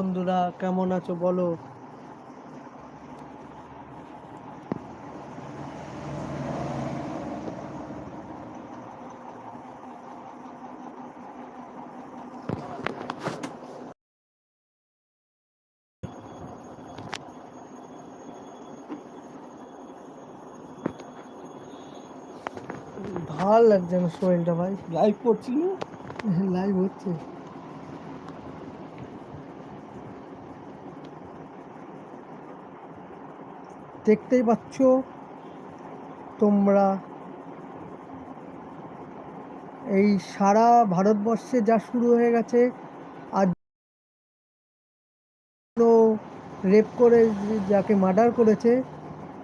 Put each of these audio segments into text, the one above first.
বন্ধুরা কেমন আছো বলো? ভালো লাগছে না শরীরটা ভাই। লাইভ করছিল লাইভ হচ্ছে। দেখতেই পাচ্ছ, তোমরা এই সারা ভারতবর্ষে যা শুরু হয়ে গেছে, আর রেপ করে যাকে মার্ডার করেছে,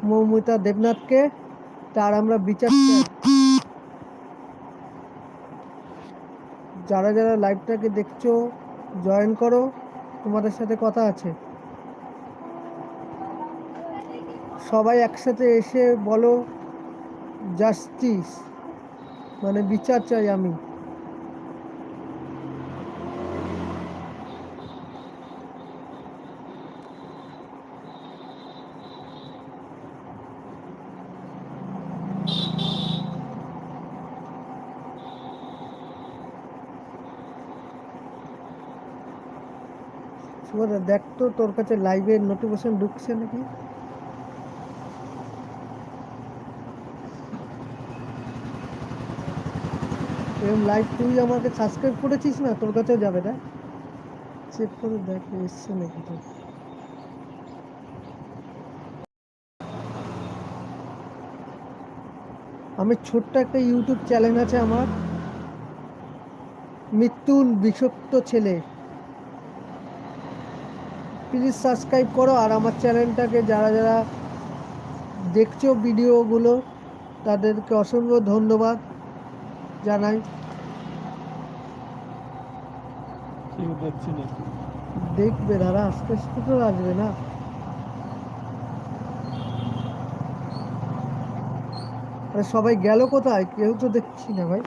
মৌমিতা দেবনাথকে, তার আমরা বিচার যারা যারা লাইভটাকে দেখছ, জয়েন করো, তোমাদের সাথে কথা আছে। সবাই একসাথে এসে বলো জাস্টিস মানে বিচার চাই আমি। দেখ তো তোর কাছে লাইভের নোটিফিকেশন ঢুকছে নাকি? এরকম লাইভ তুই আমাকে সাবস্ক্রাইব করেছিস না, তোর কাছেও যাবে না? চেক করে দেখ এসছে নাকি তোর। আমি ছোট্ট একটা ইউটিউব চ্যানেল আছে আমার। মৃত্যুল বিষাক্ত ছেলে। প্লিজ সাবস্ক্রাইব করো আর আমার চ্যানেলটাকে যারা যারা দেখছ ভিডিওগুলো তাদেরকে অসংখ্য ধন্যবাদ। জানাই। দেখবে দাদা আস্তে আস্তে তো আসবে না। আরে সবাই গেল কোথায়? কেউ তো দেখছি না ভাই।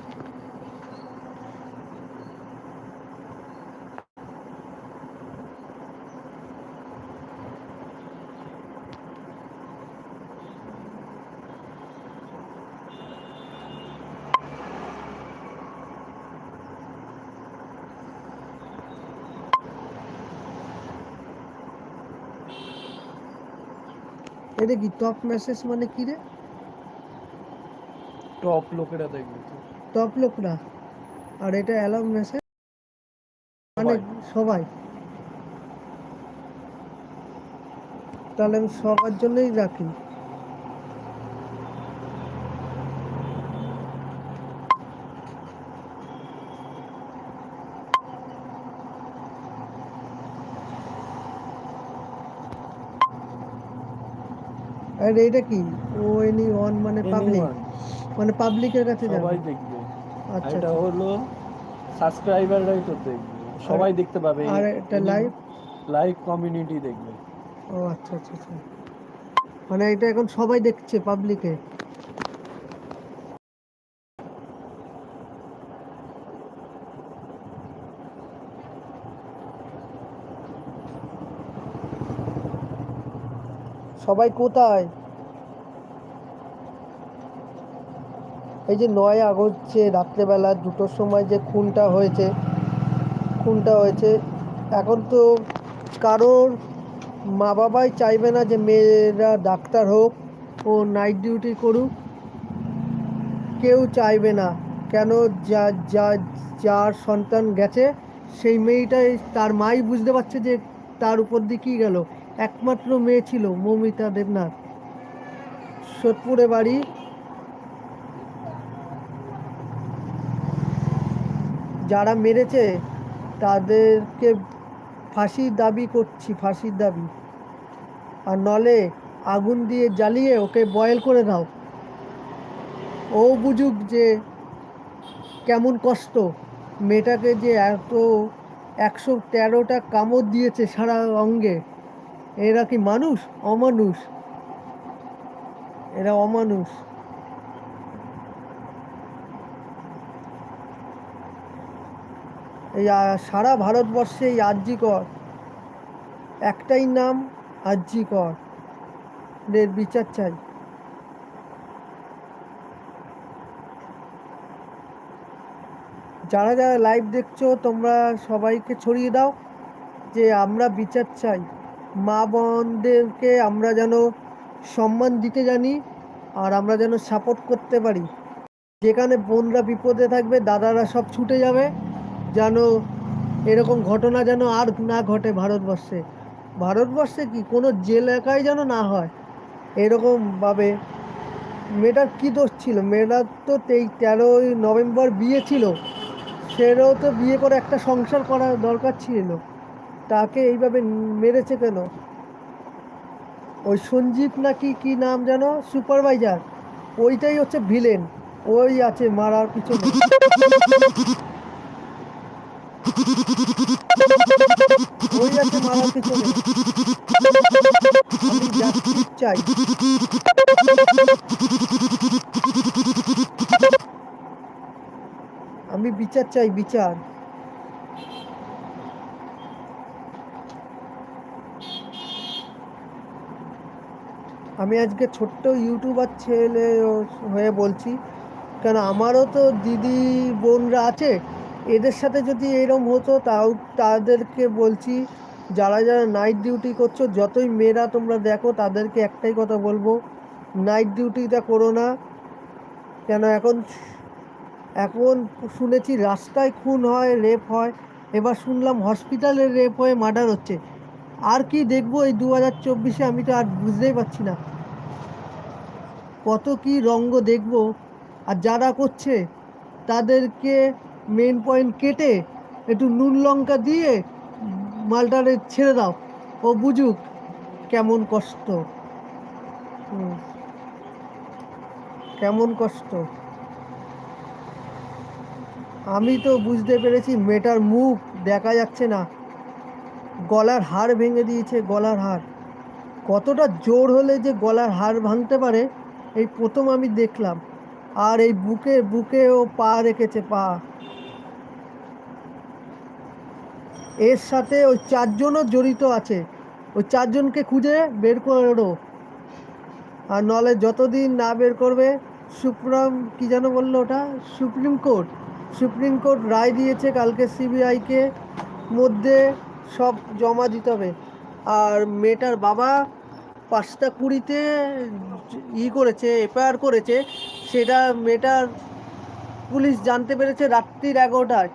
এটা কি টপ মেসেজ মানে কি রে? টপ লোকেরা দেখবে। টপ লোকরা? আর এটা অ্যালাউ মেসেজ মানে সবাই। তাহলে আমি সবার জন্যই রাখি। আর এটা কি? ও এনি ওয়ান মানে পাবলিক মানে পাবলিকের কাছে যাবে? সবাই দেখবে। আচ্ছা এটা আচ্ছা। হলো সাবস্ক্রাইবাররাই তো দেখবে। সবাই দেখতে পাবে আর এটা লাইভ লাইভ কমিউনিটি দেখবে। ও আচ্ছা আচ্ছা আচ্ছা। মানে এটা এখন সবাই দেখছে পাবলিকে সবাই কোথায়? এই যে নয় আগস্ট রাত্রেবেলা দুটোর সময় যে খুনটা হয়েছে খুনটা হয়েছে, এখন তো কারোর মা বাবাই চাইবে না যে মেয়েরা ডাক্তার হোক ও নাইট ডিউটি করুক। কেউ চাইবে না। কেন যা যা, যার সন্তান গেছে, সেই মেয়েটাই, তার মাই বুঝতে পারছে যে তার উপর দিয়ে কী গেল। একমাত্র মেয়ে ছিল মৌমিতা দেবনাথ। সোদপুরে বাড়ি। যারা মেরেছে, তাদেরকে ফাঁসির দাবি করছি, ফাঁসির দাবি। আর নলে আগুন দিয়ে জ্বালিয়ে ওকে বয়েল করে দাও ও বুঝুক যে কেমন কষ্ট। মেয়েটাকে যে এত একশো তেরোটা কামড় দিয়েছে সারা অঙ্গে। এরা কি মানুষ? অমানুষ। এরা অমানুষ। এই সারা ভারতবর্ষে এই আর্যিকর, একটাই নাম আরজি কর এর বিচার চাই। যারা যারা লাইভ দেখছ, তোমরা সবাইকে ছড়িয়ে দাও যে আমরা বিচার চাই। মা বোনদেরকে আমরা যেন সম্মান দিতে জানি আর আমরা যেন সাপোর্ট করতে পারি। যেখানে বোনরা বিপদে থাকবে, দাদারা সব ছুটে যাবে, যেন এরকম ঘটনা যেন আর না ঘটে ভারতবর্ষে। ভারতবর্ষে কি কোনো এলাকায় যেন না হয়? এরকমভাবে মেয়েটার কী দোষ ছিল? মেয়েটার তো তেই তেরোই নভেম্বর বিয়ে ছিল। সেটাও তো বিয়ে করে একটা সংসার করার দরকার ছিল। তাকে এইভাবে মেরেছে কেন? ওই সঞ্জীব নাকি কি নাম যেন? সুপারভাইজার। ওইটাই হচ্ছে ভিলেন। ওই আছে মারার পিছনে। আমি বিচার চাই, বিচার। আমি আজকে ছোট্ট ইউটিউবার ছেলে হয়ে বলছি, কেন আমারও তো দিদি বোনরা আছে, এদের সাথে যদি এরম হতো তাও তাদেরকে বলছি, যারা যারা নাইট ডিউটি করছ, যতই মেয়েরা তোমরা দেখো তাদেরকে একটাই কথা বলব নাইট ডিউটিটা করো না। কেন এখন এখন শুনেছি রাস্তায় খুন হয় রেপ হয়, এবার শুনলাম হসপিটালে রেপ হয়ে মার্ডার হচ্ছে। আর কি দেখব এই দু হাজার চব্বিশে আমি তো আর বুঝতেই পারছি না। কত কি রঙ্গ দেখব আর যারা করছে তাদেরকে মেন পয়েন্ট কেটে একটু নুন লঙ্কা দিয়ে মালটারে ছেড়ে দাও। ও বুঝুক কেমন কষ্ট। কেমন কষ্ট। আমি তো বুঝতে পেরেছি মেয়েটার মুখ দেখা যাচ্ছে না। গলার হাড় ভেঙে দিয়েছে, গলার হাড়। কতটা জোর হলে যে গলার হাড় ভাঙতে পারে এই প্রথম আমি দেখলাম। আর এই বুকে বুকে ও পা রেখেছে পা। এর সাথে ওই চারজনও জড়িত আছে। ওই চারজনকে খুঁজে বের করো। আর নলে যতদিন না বের করবে, সুপ্রিম, কি যেন বলল ওটা? Supreme court. সুপ্রিম কোর্ট রায় দিয়েছে কালকে সিবিআইকে। মধ্যে সব জমা দিতে হবে। আর মেয়েটার বাবা পাঁচটা কুড়িতে ই করেছে, এফআইআর করেছে, সেটা মেয়েটার পুলিশ জানতে পেরেছে রাত্রির এগারোটায়,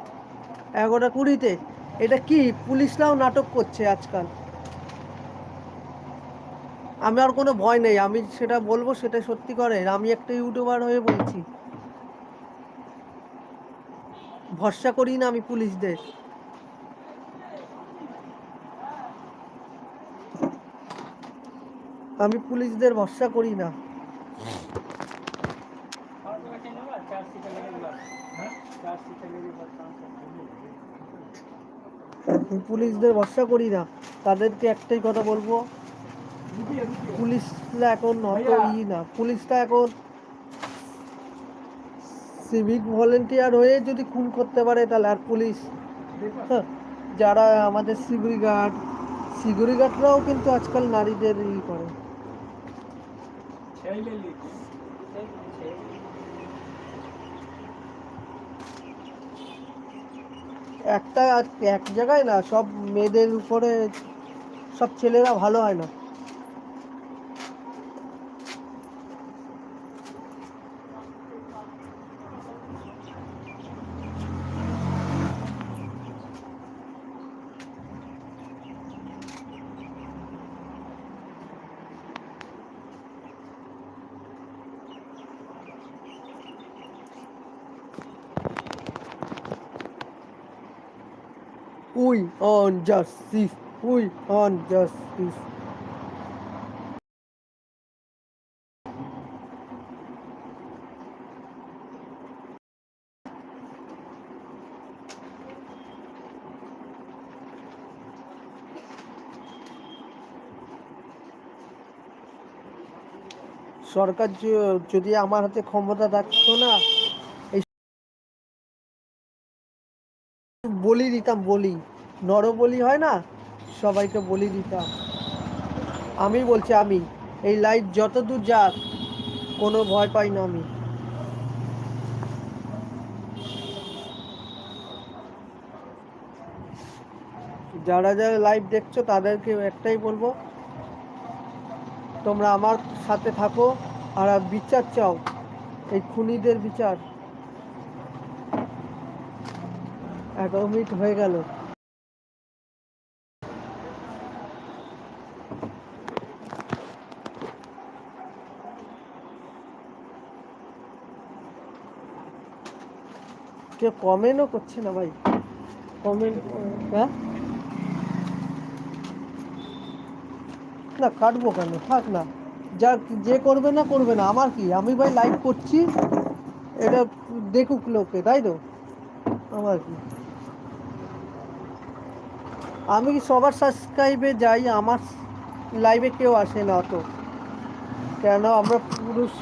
এগারোটা কুড়িতে। এটা কি? পুলিশরাও নাটক করছে আজকাল। আমি আর কোনো ভয় নেই, আমি সেটা বলব, সেটা সত্যি করে। আমি একটা ইউটিউবার হয়ে বলছি। ভরসা করি না আমি পুলিশদের। আমি পুলিশদের ভরসা করি না। পুলিশদের ভরসা করি না। তাদেরকে একটাই কথা বলব পুলিশরা এখন অত ই না। পুলিশটা এখন সিভিক ভলেন্টিয়ার হয়ে যদি খুন করতে পারে তাহলে আর পুলিশ হ্যাঁ, যারা আমাদের সিকিউরিটি গার্ড সিকিউরিটি গার্ডরাও কিন্তু আজকাল নারীদের ই করে। একটা এক জায়গায় না সব মেয়েদের উপরে সব ছেলেরা ভালো হয় না। On justice. We on justice. সরকার যদি আমার হাতে ক্ষমতা থাকতো না বলি দিতাম, বলি নরবলি হয় না? সবাইকে বলি দিতাম। আমি বলছি, আমি, এই লাইট যত দূর যাক, কোনো ভয় পাই না আমি। যারা যারা লাইভ দেখছ, তাদেরকে একটাই বলব, তোমরা আমার সাথে থাকো আর বিচার চাও, এই খুনিদের বিচার। এগারো মিনিট হয়ে গেল। কেউ কমেন্টও করছে না ভাই? কমেন্ট হ্যাঁ? না, কাটবো কেন? থাক না। যা, যে করবে না করবে না। আমার কি? আমি ভাই লাইভ করছি। এটা দেখুক লোকে, তাই তো? আমার কি? আমি কি সবার সাবস্ক্রাইবে যাই? আমার লাইভে কেউ আসে না অত কেন? আমরা পুরুষ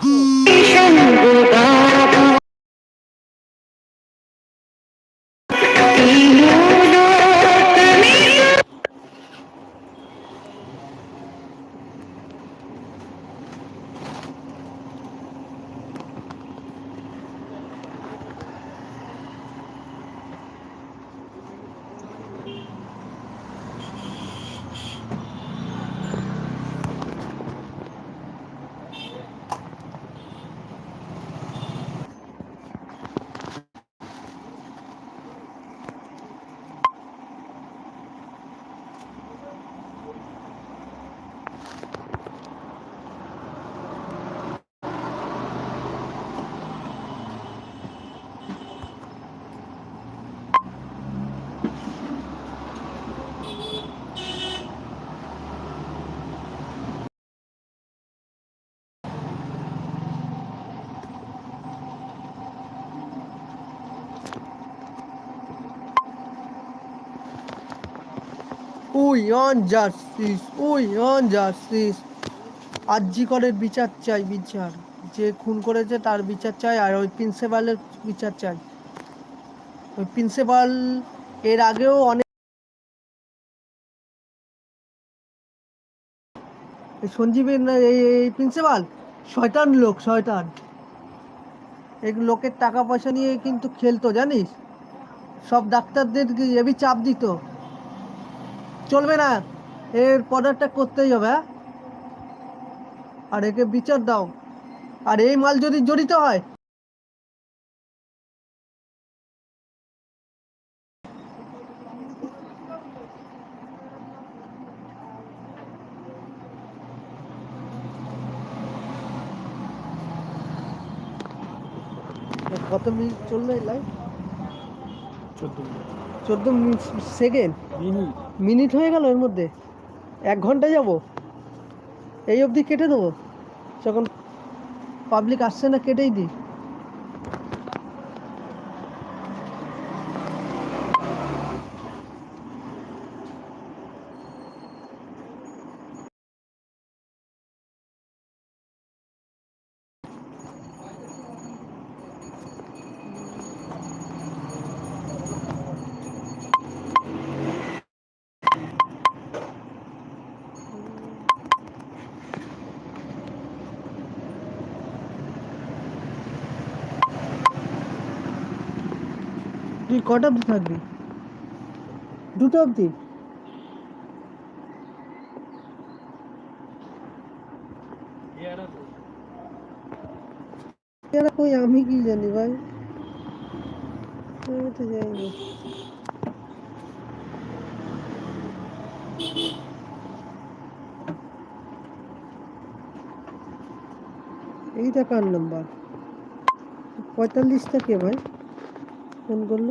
we want justice we want justice করের বিচার চাই, বিচার। যে খুন করেছে তার বিচার চাই, আর ওই প্রিন্সিপালের বিচার চাই। ওই প্রিন্সিপাল এর আগেও অনেক সঞ্জীবের এই প্রিন্সিপাল, শয়তান লোক, শয়তান। এই লোকের টাকা পয়সা নিয়ে কিন্তু খেলতো, জানিস? সব ডাক্তারদের এবি চাপ দিত। চলবে না। এর পদার্থটা করতেই হবে হ্যাঁ? আর একে বিচার দাও। আর এই মাল যদি জড়িত হয় কত মিনিট চলল এই লাইভ চোদ্দ চোদ্দ সেকেন্ড? মিনিট। মিনিট হয়ে গেল এর মধ্যে? এক ঘণ্টা যাব? এই অবধি কেটে দেবো? যখন পাবলিক আসছে না কেটেই দিই। তুই কটা অবধি থাকবি? দুটো অবধি? এরা কই? আমি কি জানি ভাই? আমি তো জানি না। এইটা কার নাম্বার পঁয়তাল্লিশটা কে ভাই? ফোন করল।